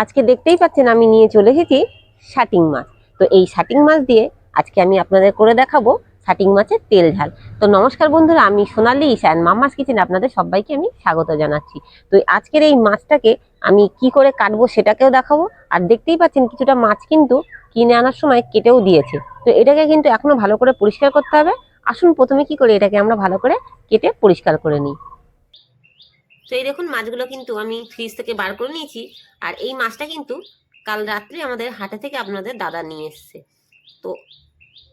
আজকে দেখতেই পাচ্ছেন আমি নিয়ে চলে এসেছি শাটিং মাছ। তো এই শাটিং মাছ দিয়ে আজকে আমি আপনাদের করে দেখাবো শাটিং মাছের তেল ঝাল। তো নমস্কার বন্ধুরা, আমি সোনালি ঈশান মাম্মাস কিচেন আপনাদের সবাইকে আমি স্বাগত জানাচ্ছি। তো আজকের এই মাছটাকে আমি কি করে কাটবো সেটাকেও দেখাবো। আর দেখতেই পাচ্ছেন কিছুটা মাছ কিন্তু কিনে আনার সময় কেটেও দিয়েছে। তো এটাকে কিন্তু এখনও ভালো করে পরিষ্কার করতে হবে। আসুন প্রথমে কি করে, এটাকে আমরা ভালো করে কেটে পরিষ্কার করে নিই। তো এই দেখুন মাছগুলো কিন্তু আমি ফ্রিজ থেকে বার করে নিয়েছি। আর এই মাছটা কিন্তু কাল রাত্রে আমাদের হাটে থেকে আপনাদের দাদা নিয়ে এসছে। তো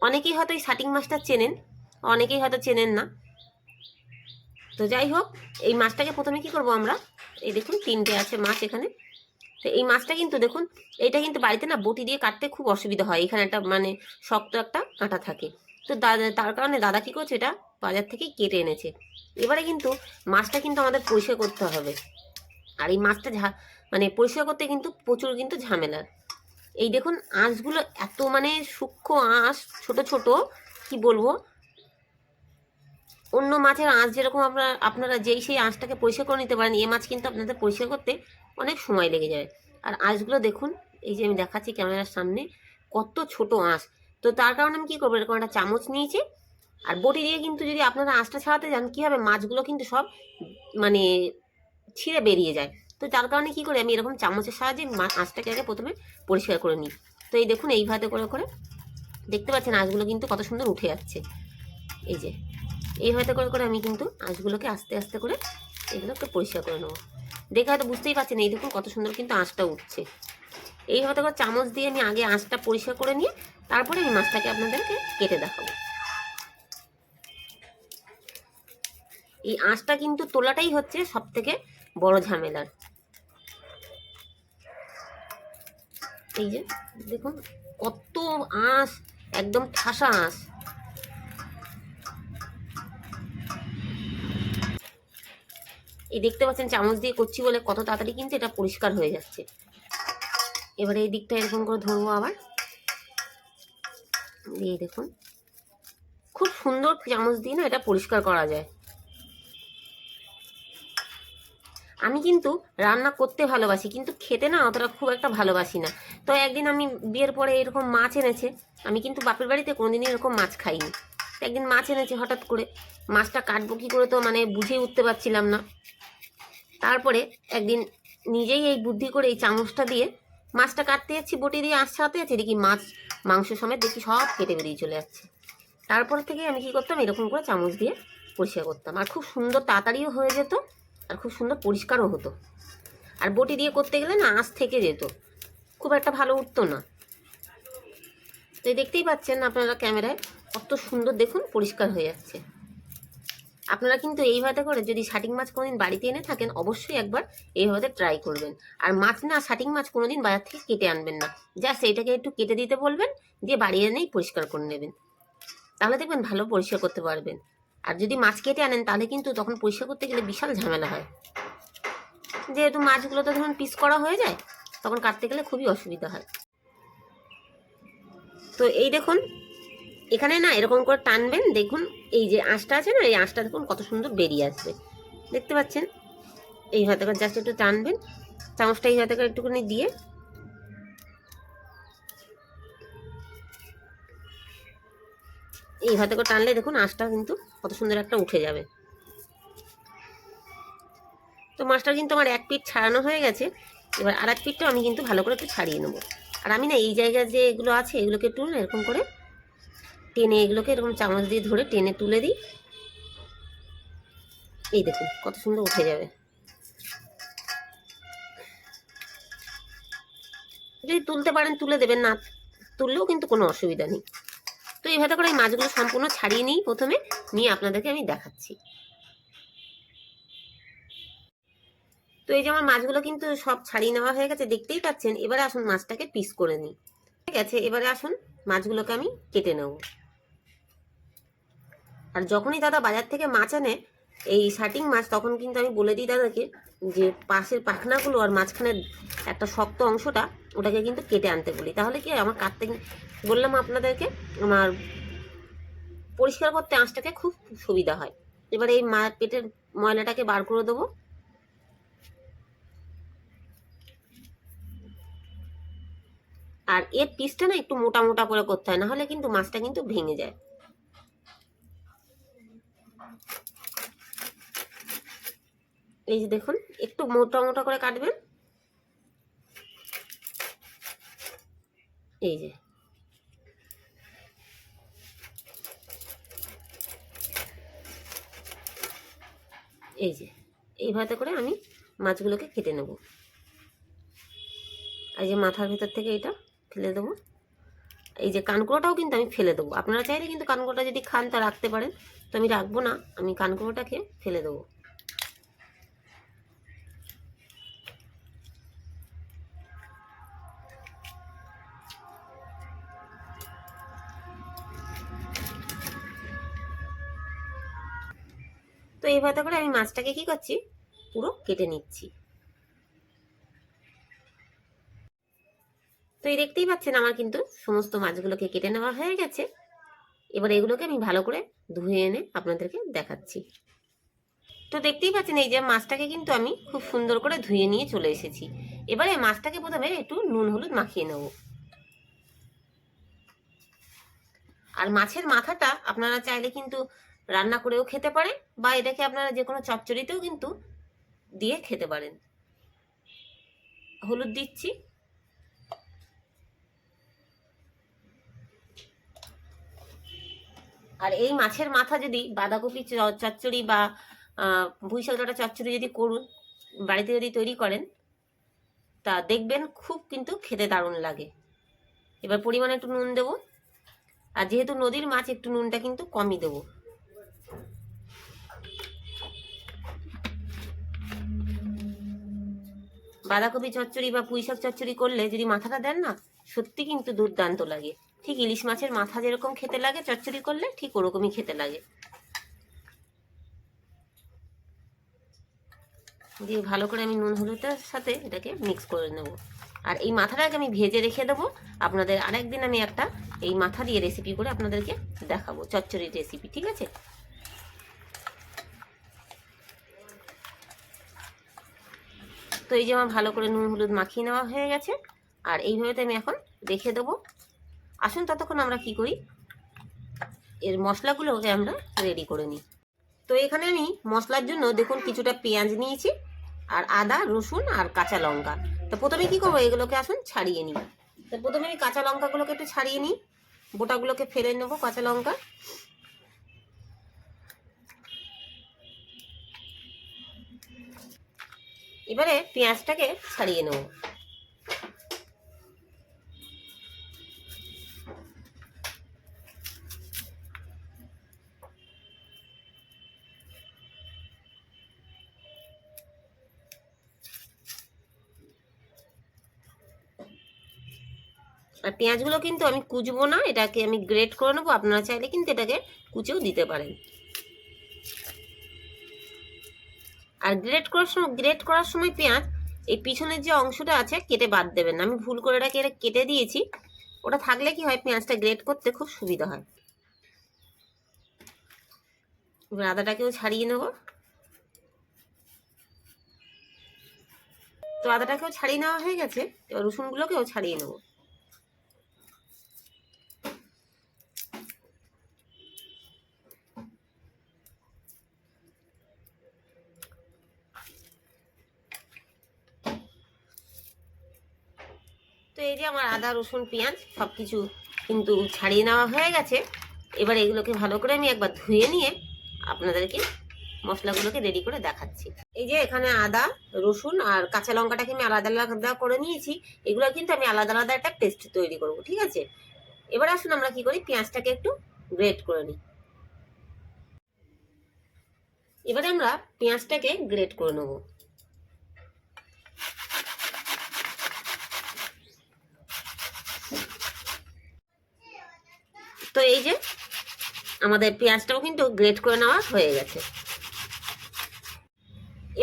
অনেকেই হয়তো এই শাটিং মাছটা চেনেন, অনেকেই হয়তো চেনেন না। তো যাই হোক, এই মাছটাকে প্রথমে কি করব আমরা? এই দেখুন তিনটে আছে মাছ এখানে। তো এই মাছটা কিন্তু দেখুন এইটা কিন্তু বাড়িতে না বটি দিয়ে কাটতে খুব অসুবিধা হয়। এখানে একটা মানে শক্ত একটা কাঁটা থাকে। তো দাদা তার কারণে দাদা কী করছে এটা? বাজার থেকে কেটে এনেছে। এবারে কিন্তু মাছটা কিন্তু আমাদের পরিষ্কার করতে হবে। আর এই মাছটা ঝা মানে পরিষ্কার করতে কিন্তু প্রচুর কিন্তু ঝামেলার এই দেখুন আঁশগুলো এত মানে সূক্ষ্ম আঁশ, ছোট ছোট, কি বলব? অন্য মাছের আঁশ যেরকম আপনারা আপনারা যেই সেই আঁশটাকে পরিষ্কার করে নিতে পারেন, এ মাছ কিন্তু আপনাদের পরিষ্কার করতে অনেক সময় লেগে যাবে আর আঁশগুলো দেখুন, এই যে আমি দেখাচ্ছি ক্যামেরার সামনে, কত ছোট আঁশ। তো তার কারণে আমি কী করব? এরকম একটা চামচ নিয়েছি। আর বটি দিয়ে কিন্তু যদি আপনারা আঁশটা ছাড়াতে যান কী হবে মাছগুলো কিন্তু সব মানে ছিঁড়ে বেরিয়ে যায়। তো তার কারণে কী করি, আমি এরকম চামচের সাহায্যে আঁশটাকে আগে প্রথমে পরিষ্কার করে নিই। তো এই দেখুন এইভাবে করে করে দেখতে পাচ্ছেন আঁশগুলো কিন্তু কত সুন্দর উঠে যাচ্ছে এই যে এইভাবে করে করে আমি কিন্তু আঁশগুলোকে আস্তে আস্তে করে এগুলোকে পরিষ্কার করে নেব। দেখে হয়তো বুঝতেই পারছেন, এই দেখুন কত সুন্দর কিন্তু আঁশটা উঠছে। এইভাবে করে চামচ দিয়ে আমি আগে আঁশটা পরিষ্কার করে নিয়ে তারপরে এই মাছটাকে আপনাদেরকে কেটে দেখাবো। এই আঁশটা কিন্তু তোলাটাই হচ্ছে সব থেকে বড় ঝামেলার। এই যে, দেখুন কত আঁশ একদম ঠাসা আঁশ এই দেখতে পাচ্ছেন চামচ দিয়ে করছি বলে কত তাড়াতাড়ি কিন্তু এটা পরিষ্কার হয়ে যাচ্ছে। এবারে এই দিকটা এরকম করে ধরবো আবার। দিয়ে দেখুন। খুব সুন্দর চামচ দিয়ে না এটা পরিষ্কার করা যায়। আমি কিন্তু রান্না করতে ভালোবাসি, কিন্তু খেতে না অতটা খুব একটা ভালোবাসি না। তো একদিন আমি বিয়ের পরে এরকম মাছ এনেছে, আমি কিন্তু বাপের বাড়িতে কোনোদিনই এরকম মাছ খাইনি। তো একদিন মাছ এনেছে হঠাৎ করে, মাছটা কাটবো কী করে তো মানে বুঝেই উঠতে পারছিলাম না। তারপরে একদিন নিজেই এই বুদ্ধি করে এই চামচটা দিয়ে মাছটা কাটতে যাচ্ছি, বটি দিয়ে আঁশ ছাড়াতে যাচ্ছি, দেখি মাছ, মাংস সমেত দেখি সব কেটে বেরিয়ে চলে যাচ্ছে। তারপর থেকে আমি কী করতাম, এরকম করে চামচ দিয়ে পরিষ্কার করতাম। আর খুব সুন্দর তাড়াতাড়িও হয়ে যেত, আর খুব সুন্দর পরিষ্কারও হতো। আর বটি দিয়ে করতে গেলে না, আঁশ থেকে যেত। খুব একটা ভালো উঠতো না। তো দেখতেই পাচ্ছেন আপনারা ক্যামেরায়, কত সুন্দর দেখুন, পরিষ্কার হয়ে যাচ্ছে। আপনারা কিন্তু এইভাবে করে যদি শাটিং মাছ কোনোদিন বাড়িতে এনে থাকেন, অবশ্যই একবার এইভাবে ট্রাই করবেন। আর মাছ না, শাটিং মাছ কোনোদিন বাজার থেকে কেটে আনবেন না। জাস্ট এইটাকে একটু কেটে দিতে বলবেন, দিয়ে বাড়ি এনেই পরিষ্কার করে নেবেন। তাহলে দেখবেন ভালো পরিষ্কার করতে পারবেন। আর যদি মাছ কেটে আনেন, তাহলে কিন্তু তখন পরিষ্কার করতে গেলে বিশাল ঝামেলা হয়। যেহেতু মাছগুলো তো ধরুন পিস করা হয়ে যায়, তখন কাটতে গেলে খুবই অসুবিধা হয়। তো এই দেখুন এখানে না এরকম করে টানবেন, দেখুন এই যে আঁশটা আছে না, এই আঁশটা দেখুন কত সুন্দর বেরিয়ে আসবে। দেখতে পাচ্ছেন? এই হাতে করে জাস্ট একটু টানবেন, চামচটা এই হাতে করে একটুখানি দিয়ে। এই হাতে করে টানলে দেখুন আঁশটা কিন্তু কত সুন্দর একটা উঠে যাবে। তো মাছটা কিন্তু আমার এক পিঠ ছাড়ানো হয়ে গেছে, এবার আর এক পিঠটাও আমি কিন্তু ভালো করে একটু ছাড়িয়ে নেব। আর আমি না এই জায়গায় যে এগুলো আছে, এগুলোকে একটু এরকম করে টেনে এগুলোকে এরকম চামচ দিয়ে ধরে টেনে তুলে দিই। এই দেখুন, কত সুন্দর উঠে যাবে। যদি তুলতে পারেন, তুলে দেবেন না, তুললেও কিন্তু কোনো অসুবিধা নেই। তো এইভাবে করে এই মাছগুলো সম্পূর্ণ ছাড়িয়ে নিই প্রথমে, নিয়ে আপনাদেরকে আমি দেখাচ্ছি। তো এই যে আমার মাছগুলো কিন্তু সব ছাড়িয়ে নেওয়া হয়ে গেছে, দেখতেই পাচ্ছেন। এবারে আসুন মাছটাকে পিস করে নিই। ঠিক আছে, এবারে আসুন মাছগুলোকে আমি কেটে নেব। আর যখনই দাদা বাজার থেকে মাছ আনে, এই শাটিং মাছ, তখন কিন্তু আমি বলে দিই দাদাকে যে পাশের পাখনাগুলো আর মাঝখানের একটা শক্ত অংশটা, ওটাকে কিন্তু কেটে আনতে বলি। তাহলে কি আমার কাটতে বললাম আপনাদেরকে, আমার পরিষ্কার করতে আঁচটাকে খুব সুবিধা হয়। এবার এই মা পেটের ময়লাটাকে বার করে দেবো। আর এর পিসটা না একটু মোটা মোটা করে করতে হয় না হলে কিন্তু মাছটা কিন্তু ভেঙে যায়। এই যে দেখুন, একটু মোটা মোটা করে কাটবেন। এই যে। এই যে এইভাবে করে আমি মাছগুলোকে কেটে নেব। এই যে মাথার ভেতর থেকে এটা ফেলে দেবো। এই যে কানকুড়োটাও কিন্তু আমি ফেলে দেবো। আপনারা চাইলে কিন্তু কানকুড়োটা যদি খান তা রাখতে পারেন। তো আমি রাখব না, আমি কানকুড়োটাকে ফেলে দেবো। এইভাবে করে আমি মাছটাকে কি করছি? পুরো কেটে নিচ্ছি। তো এই দেখতেই পাচ্ছেন আমার কিন্তু সমস্ত মাছগুলোকে কেটে নেওয়া হয়ে গেছে। এবার এগুলোকে আমি ভালো করে ধুয়ে এনে আপনাদেরকে দেখাচ্ছি। তো দেখতেই পাচ্ছেন এই যে মাছটাকে কিন্তু আমি খুব সুন্দর করে ধুয়ে নিয়ে চলে এসেছি। এবারে মাছটাকে প্রথমে একটু নুন হলুদ মাখিয়ে নেব। আর মাছের মাথাটা আপনারা চাইলে কিন্তু রান্না করেও খেতে পারেন বা এটাকে আপনারা যে কোনো চচ্চড়িতেও কিন্তু দিয়ে খেতে পারেন। হলুদ দিচ্ছি। আর এই মাছের মাথা যদি বাঁধাকপি চচ্চড়ি বা ভুই শাকটা চচ্চড়ি যদি করুন, বাড়িতে যদি তৈরি করেন, তা দেখবেন খুব কিন্তু খেতে দারুণ লাগে। এবার পরিমাণে একটু নুন দেবো। আর যেহেতু নদীর মাছ, একটু নুনটা কিন্তু কমই দেবো। বাঁধাকপি চচ্চড়ি বা পুঁই শাক চচ্চড়ি করলে যদি মাথাটা দেন না, সত্যি কিন্তু দুর্দান্ত লাগে। ঠিক ইলিশ মাছের মাথা যেরকম খেতে লাগে, চচ্চড়ি করলে ঠিক ওরকমই খেতে লাগে। দিয়ে ভালো করে আমি নুন হলুদের সাথে এটাকে মিক্স করে নেব। আর এই মাথাটাকে আমি ভেজে রেখে দেবো। আপনাদের আরেকদিন আমি একটা এই মাথা দিয়ে রেসিপি করে আপনাদেরকে দেখাবো, চচ্চড়ির রেসিপি ঠিক আছে? তো এই যে আমার ভালো করে নুন, হলুদ মাখিয়ে নেওয়া হয়ে গেছে। আর এইভাবে আমি এখন রেখে দেবো। আসুন ততক্ষণ আমরা কি করি? এর মশলাগুলোকে আমরা রেডি করে নিই। তো এখানে আমি মশলার জন্য দেখুন কিছুটা পেঁয়াজ নিয়েছি, আর আদা, রসুন, আর কাঁচা লঙ্কা। তো প্রথমে কি করব? এগুলোকে আসুন ছাড়িয়ে নিই। তো প্রথমে আমি কাঁচা লঙ্কাগুলোকে একটু ছাড়িয়ে নিই। বোটাগুলোকে ফেলে নেব কাঁচা লঙ্কা। এবারে পেঁয়াজটাকে ছাড়িয়ে নেব। আর পেঁয়াজগুলো কিন্তু আমি কুচবো না, এটাকে আমি গ্রেট করে নেব, আপনারা চাইলে কিন্তু এটাকে কুচেও দিতে পারেন। আর গ্রেট করার সময় গ্রেট করার সময় পেঁয়াজ, এই পিছনের যে অংশটা আছে, কেটে বাদ দেবেন আমি ভুল করে এটাকে এটা কেটে দিয়েছি। ওটা থাকলে কি হয়, পেঁয়াজটা গ্রেট করতে খুব সুবিধা হয়। এবার আদাটাকেও ছাড়িয়ে নেব। তো আদাটাকেও ছাড়িয়ে নেওয়া হয়ে গেছে। এবার রসুনগুলোকেও ছাড়িয়ে নেব। তো এই যে আমার আদা, রসুন, পেঁয়াজ সব কিছু কিন্তু ছাড়িয়ে নেওয়া হয়ে গেছে। এবার এগুলোকে ভালো করে আমি একবার ধুয়ে নিয়ে আপনাদেরকে মশলাগুলোকে রেডি করে দেখাচ্ছি। এই যে এখানে আদা, রসুন আর কাঁচা লঙ্কাটাকে আমি আলাদা আলাদা করে নিয়েছি। এগুলো কিন্তু আমি আলাদা আলাদা একটা পেস্ট তৈরি করব, ঠিক আছে? এবার আসুন আমরা কি করি, পেঁয়াজটাকে একটু গ্রেট করে নিই। এবারে আমরা পেঁয়াজটাকে গ্রেট করে নেব। তো এই যে আমাদের পেঁয়াজটাও কিন্তু গ্রেট করে নেওয়া হয়ে গেছে।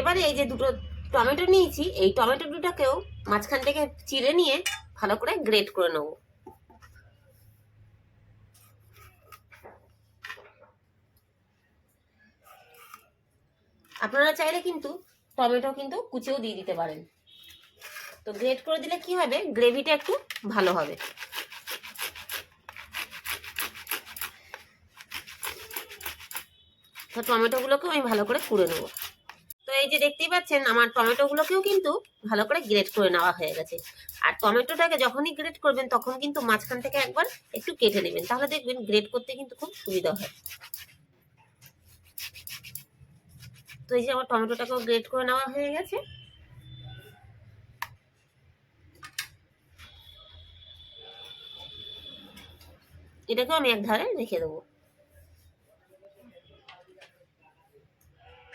এবারে এই যে দুটো টমেটো নিয়েছি, এই টমেটো দুটাকেও মাঝখান থেকে চিড়ে নিয়ে ভালো করে গ্রেট করে নেব। আপনারা চাইলে কিন্তু টমেটো কিন্তু কুচিও দিয়ে দিতে পারেন। তো গ্রেট করে দিলে কি হবে? গ্রেভিটা একটু ভালো হবে। তো টমেটোগুলোকেও আমি ভালো করে কুড়ে নেব। তো এই যে দেখতেই পাচ্ছেন, আমার টমেটোগুলোকেও কিন্তু ভালো করে গ্রেট করে নেওয়া হয়ে গেছে। আর টমেটোটাকে যখনই গ্রেট করবেন, তখন কিন্তু মাঝখান থেকে একবার একটু কেটে নেবেন। তাহলে দেখবেন গ্রেট করতে কিন্তু খুব সুবিধা হয়। তো এই যে আমার টমেটোটাকেও গ্রেট করে নেওয়া হয়ে গেছে। এটাকেও আমি এক ধারে রেখে দেবো।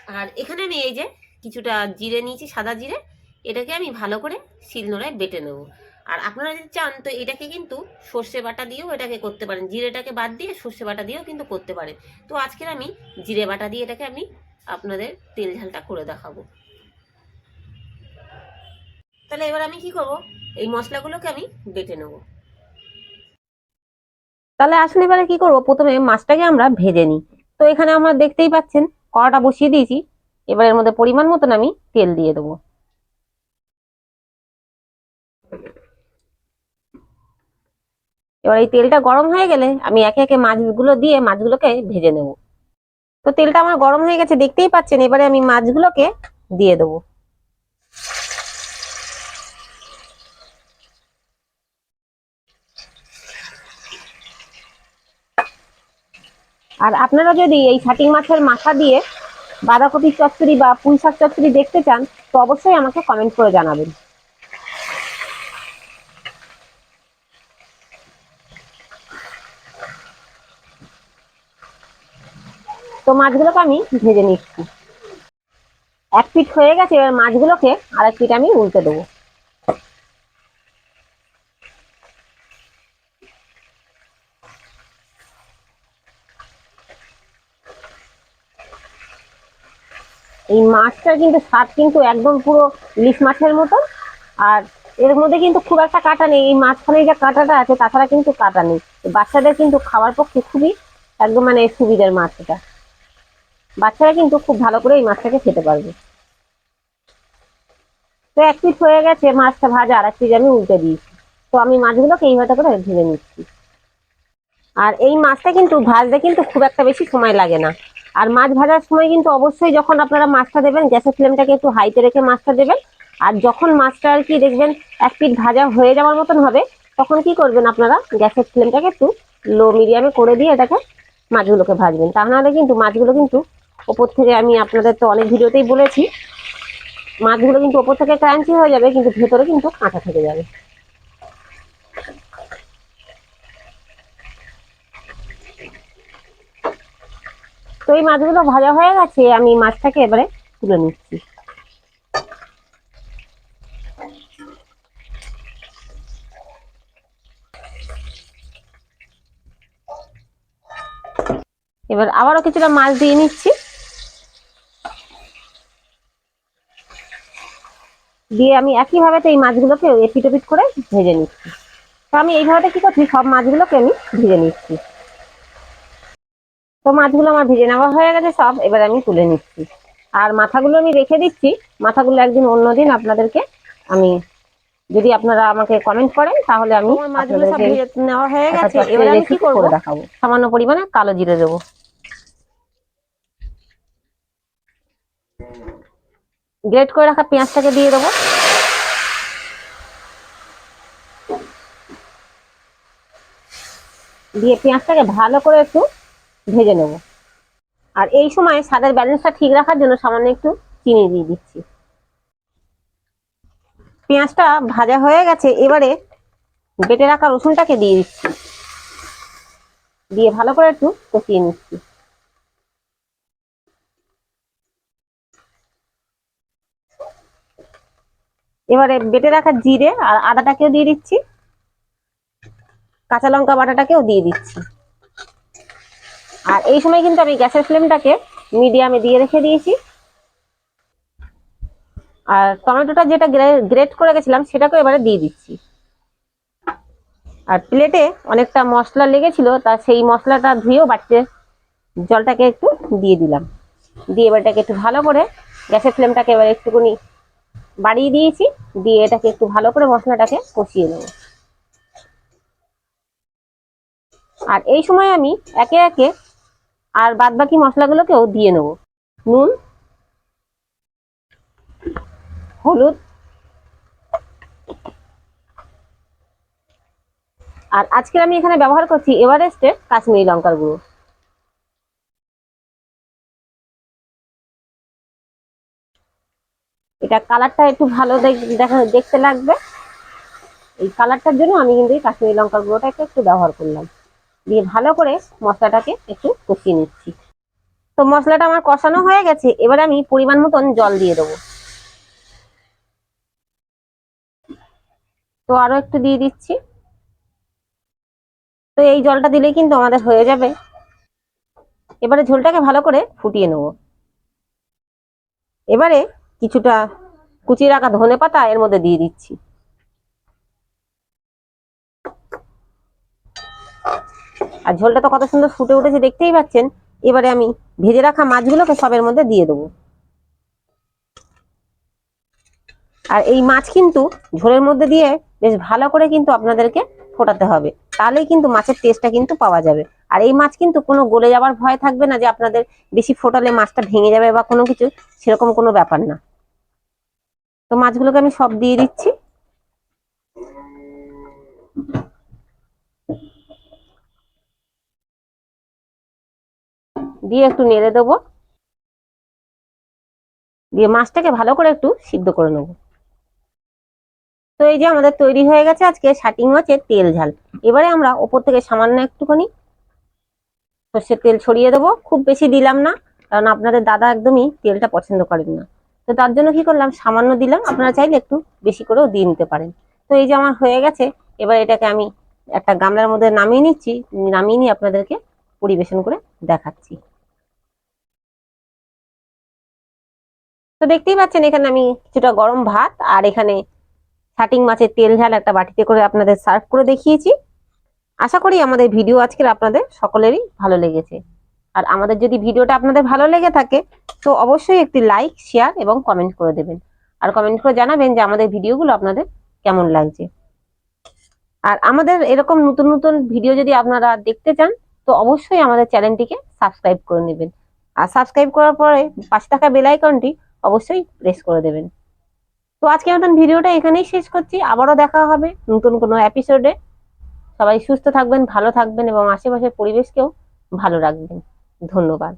আর এখানে আমি এই যে কিছুটা জিরে নিয়েছি, সাদা জিরে। এটাকে আমি ভালো করে শিলনোড়ায় বেটে নেব। আর আপনারা যদি চান, তো এটাকে কিন্তু সর্ষে বাটা দিয়েও এটাকে করতে পারেন। জিরেটাকে বাদ দিয়ে সর্ষে বাটা দিয়েও কিন্তু করতে পারেন। তো আজকের আমি জিরে বাটা দিয়ে এটাকে আমি আপনাদের তেল ঝালটা করে দেখাবো। তাহলে এবার আমি কি করব? এই মশলাগুলোকে আমি বেটে নেব। তাহলে আসলে এবারে কি করব? প্রথমে মাছটাকে আমরা ভেজে নিই। তো এখানে আমরা দেখতেই পাচ্ছেন কড়াটা বসিয়ে দিয়েছি। এবার এর মধ্যে পরিমাণ মতন আমি তেল দিয়ে দেবো। এবার এই তেলটা গরম হয়ে গেলে আমি একে একে মাছগুলো দিয়ে মাছগুলোকে ভেজে নেব। তো তেলটা আমার গরম হয়ে গেছে, দেখতেই পাচ্ছেন। এবারে আমি মাছগুলোকে দিয়ে দেবো। আর আপনারা যদি এই ছাটিং মাছের মাথা দিয়ে বাঁধাকপি চচ্চড়ি বা পুঁই শাক চচ্চড়ি দেখতে চান, তো অবশ্যই আমাকে কমেন্ট করে জানাবেন। তো মাছগুলোকে আমি ভেজে নিচ্ছি। এক পিঠ হয়ে গেছে, এবার মাছগুলোকে আর এক পিঠ আমি উল্টে দেবো। এই মাছটা কিন্তু স্বাদ কিন্তু একদম পুরো ইলিশ মাছের মতো। আর এর মধ্যে কিন্তু খুব একটা কাটা নেই। এই মাঝখানে যে কাঁটাটা আছে, তাছাড়া কিন্তু কাটা নেই। বাচ্চাদের কিন্তু খাওয়ার পক্ষে খুবই একদম মানে সুবিধার মাছ এটা। বাচ্চারা কিন্তু খুব ভালো করে এই মাছটাকে খেতে পারবে। তো এক পিস হয়ে গেছে মাছটা ভাজা, আর এক পিস আমি উল্টে দিয়েছি। তো আমি মাছগুলোকে এইভাবে করে ভেজে নিচ্ছি। আর এই মাছটা কিন্তু ভাজতে কিন্তু খুব একটা বেশি সময় লাগে না। আর মাছ ভাজার সময় কিন্তু অবশ্যই যখন আপনারা মাছটা দেবেন, গ্যাসের ফ্লেমটাকে একটু হাইতে রেখে মাছটা দেবেন। আর যখন মাছটা আর কি দেখবেন এক পিঠ ভাজা হয়ে যাওয়ার মতন হবে, তখন কি করবেন আপনারা? গ্যাসের ফ্লেমটাকে একটু লো মিডিয়ামে করে দিয়ে এটাকে মাছগুলোকে ভাজবেন। তা নাহলে কিন্তু মাছগুলো কিন্তু ওপর থেকে আমি আপনাদের তো অনেক ভিডিওতেই বলেছি, মাছগুলো কিন্তু ওপর থেকে ক্রাঞ্চি হয়ে যাবে, কিন্তু ভেতরে কিন্তু কাঁচা থেকে যাবে। তো এই মাছগুলো ভাজা হয়ে গেছে, আমি মাছটাকে এবারে তুলে নিচ্ছি। এবার আবারও কিছুটা মাছ দিয়ে নিচ্ছি। দিয়ে আমি একইভাবে এই মাছগুলোকে এপিট করে ভেজে নিচ্ছি। তো আমি এইভাবে কি করছি, সব মাছগুলোকে আমি ভেজে নিচ্ছি। তো মাছগুলো আমার ভেজে নেওয়া হয়ে গেছে সব এবার আমি তুলে নিচ্ছি। আর মাথাগুলো আমি রেখে দিচ্ছি মাথাগুলো একদিন অন্যদিন আপনাদেরকে আমি যদি আপনারা আমাকে কমেন্ট করেন তাহলে আমি নেওয়া হয়ে গেছে এবার আমি কি করব? দেখাবো। সামান্য পরিমাণে কালো জিরে দেবো। গ্রেট করে রাখা পেঁয়াজটাকে দিয়ে দেবো। দিয়ে পেঁয়াজটাকে ভালো করে একটু ভেজে নেব। আর এই সময় স্বাদের ব্যালেন্সটা ঠিক রাখার জন্য সামান্য একটু চিনি দিয়ে দিচ্ছি। পেঁয়াজটা ভাজা হয়ে গেছে, এবারে বেটে রাখা রসুনটাকে দিয়ে দিচ্ছি। দিয়ে ভালো করে একটু কষিয়ে নিচ্ছি। এবারে বেটে রাখা জিরে আর আদাটাকেও দিয়ে দিচ্ছি। কাঁচা লঙ্কা বাটাটাকেও দিয়ে দিচ্ছি। এই সময় কিন্তু আমি গ্যাসের ফ্লেমটাকে মিডিয়ামে দিয়ে রেখে দিয়েছি। আর টমেটোটা যেটা গ্রেট করে গেছিলাম সেটাকেও এবারে দিয়ে দিচ্ছি। আর প্লেটে অনেকটা মশলা লেগেছিল, তা সেই মশলাটা ধুয়েও বাড়তে জলটাকে একটু দিয়ে দিলাম। দিয়ে এবারটাকে একটু ভালো করে গ্যাসের ফ্লেমটাকে এবার একটুখানি বাড়িয়ে দিয়েছি, দিয়ে এটাকে একটু ভালো করে মশলাটাকে কষিয়ে নেব। আর এই সময় আমি একে একে আর বাদ বাকি মশলাগুলোকেও দিয়ে নেব। নুন, হলুদ, আর আজকে আমি এখানে ব্যবহার করছি এভারেস্টের কাশ্মীরি লঙ্কার গুঁড়ো। এটা কালারটা একটু ভালো দেখ- দেখা, দেখতে লাগবে। এই কালারটার জন্য আমি কিন্তু এই কাশ্মীরি লঙ্কার গুঁড়োটাকে একটু ব্যবহার করলাম। দিয়ে ভালো করে মশলাটাকে একটু কষিয়ে নিচ্ছি। তো মশলাটা আমার কষানো হয়ে গেছে, এবার আমি পরিমাণ মতন জল দিয়ে দেবো। তো আরও একটু দিয়ে দিচ্ছি। তো এই জলটা দিলেই কিন্তু আমাদের হয়ে যাবে। এবারে ঝোলটাকে ভালো করে ফুটিয়ে নেব। এবারে কিছুটা কুচি রাখা ধনে পাতা এর মধ্যে দিয়ে দিচ্ছি। আর ঝোলটা তো কত সুন্দর ফুটে উঠেছে, দেখতেই পাচ্ছেন। এবারে আমি ভেজে রাখা মাছগুলোকে সবের মধ্যে দিয়ে দেবো। আর এই মাছ কিন্তু ঝোলের মধ্যে দিয়ে বেশ ভালো করে কিন্তু আপনাদেরকে ফোটাতে হবে। তাহলেই কিন্তু মাছের টেস্টটা কিন্তু পাওয়া যাবে। আর এই মাছ কিন্তু কোনো গলে যাওয়ার ভয় থাকবে না যে আপনাদের বেশি ফোটালে মাছটা ভেঙে যাবে বা কোনো কিছু, সেরকম কোনো ব্যাপার না। তো মাছগুলোকে আমি সব দিয়ে দিচ্ছি। দিয়ে একটু নেড়ে দেবো। দিয়ে মাছটাকে ভালো করে একটু সিদ্ধ করে নেব। তো এই যে আমাদের তৈরি হয়ে গেছে আজকে শাটিং মাছের তেল ঝাল। এবারে আমরা ওপর থেকে সামান্য একটুখানি সর্ষের তেল ছড়িয়ে দেবো। খুব বেশি দিলাম না, কারণ আপনাদের দাদা একদমই তেলটা পছন্দ করেন না। তো তার জন্য কি করলাম, সামান্য দিলাম। আপনারা চাইলে একটু বেশি করেও দিয়ে নিতে পারেন। তো এই যে আমার হয়ে গেছে, এবার এটাকে আমি একটা গামলার মধ্যে নামিয়ে নিচ্ছি। নামিয়ে নিয়ে আপনাদেরকে পরিবেশন করে দেখাচ্ছি। তো দেখতেই পাচ্ছেন, এখানে আমি কিছুটা গরম ভাত আর এখানে শাটিং মাছের তেল ঝাল একটা বাটিতে করে আপনাদের সার্ভ করে দেখিয়েছি। আশা করি আমাদের ভিডিও আজকের আপনাদের সকলেরই ভালো লেগেছে। আর আমাদের যদি ভিডিওটা আপনাদের ভালো লেগে থাকে, তো অবশ্যই একটি লাইক, শেয়ার এবং কমেন্ট করে দেবেন। আর কমেন্ট করে জানাবেন যে আমাদের ভিডিওগুলো আপনাদের কেমন লাগছে। আর আমাদের এরকম নতুন নতুন ভিডিও যদি আপনারা দেখতে চান তো অবশ্যই আমাদের চ্যানেলটিকে সাবস্ক্রাইব করে নেবেন। আর সাবস্ক্রাইব করার পরে পাশে থাকা বেল আইকনটি অবশ্যই প্রেস করে দেবেন। তো আজকে মতন ভিডিওটা এখানেই শেষ করছি। আবারও দেখা হবে নতুন কোনো এপিসোডে সবাই সুস্থ থাকবেন, ভালো থাকবেন এবং আশেপাশের পরিবেশকেও ভালো রাখবেন। ধন্যবাদ।